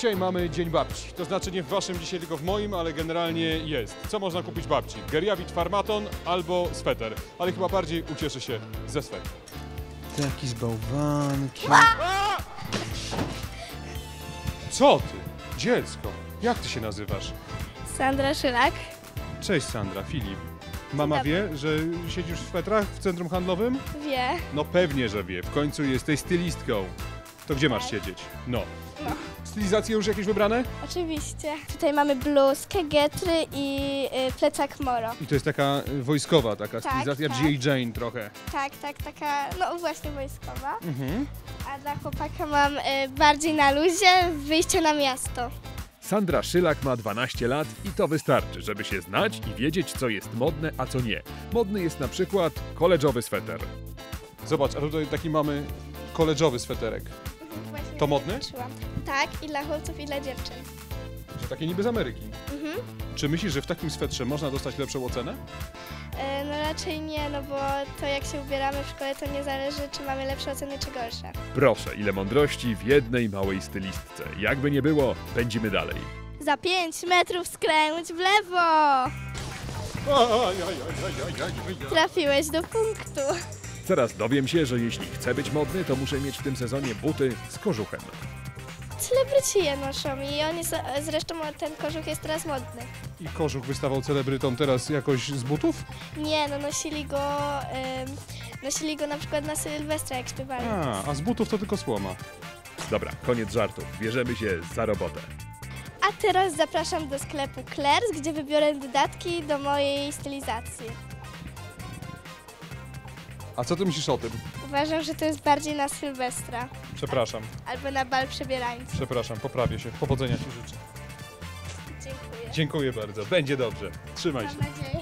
Dzisiaj mamy Dzień Babci. To znaczy nie w waszym dzisiaj, tylko w moim, ale generalnie jest. Co można kupić babci? Geriawit Farmaton albo sweter. Ale chyba bardziej ucieszy się ze sweter. Taki z bałwanki. Co ty? Dziecko. Jak ty się nazywasz? Sandra Szylak. Cześć Sandra, Filip. Mama wie, że siedzisz w swetrach w centrum handlowym? Wie. No pewnie, że wie. W końcu jesteś stylistką. To gdzie masz siedzieć? No. No. Stylizacje już jakieś wybrane? Oczywiście. Tutaj mamy bluzkę, getry i y, plecak Moro. I to jest taka y, wojskowa taka Tak, stylizacja tak. G.I. Jane trochę. Tak, tak, taka, no właśnie wojskowa. Mhm. A dla chłopaka mam y, bardziej na luzie wyjście na miasto. Sandra Szylak ma 12 lat i to wystarczy, żeby się znać i wiedzieć, co jest modne, a co nie. Modny jest na przykład koleżowy sweter. Zobacz, a tutaj taki mamy koleżowy sweterek. Właśnie To modny? zobaczyłam. Tak, i dla chłopców, i dla dziewczyn. Że takie niby z Ameryki. Mhm. Czy myślisz, że w takim swetrze można dostać lepszą ocenę? E, no raczej nie, no bo to jak się ubieramy w szkole, to nie zależy, czy mamy lepsze oceny, czy gorsze. Proszę, ile mądrości w jednej małej stylistce. Jakby nie było, pędzimy dalej. Za 5 metrów skręć w lewo! Trafiłeś do punktu. Teraz dowiem się, że jeśli chcę być modny, to muszę mieć w tym sezonie buty z kożuchem. Celebryci je noszą i oni z, zresztą ten kożuch jest teraz modny. I kożuch wystawał celebrytom teraz jakoś z butów? Nie, no nosili go, em, nosili go na przykład na Sylwestra, jak śpiewali. A, a z butów to tylko słoma. Dobra, koniec żartów. Bierzemy się za robotę. A teraz zapraszam do sklepu Claire's, gdzie wybiorę dodatki do mojej stylizacji. A co ty myślisz o tym? Uważam, że to jest bardziej na Sylwestra Przepraszam, albo na bal przebierańców. przepraszam, poprawię się. Powodzenia ci życzę. Dziękuję. Dziękuję bardzo, będzie dobrze. Trzymaj się. Mam nadzieję.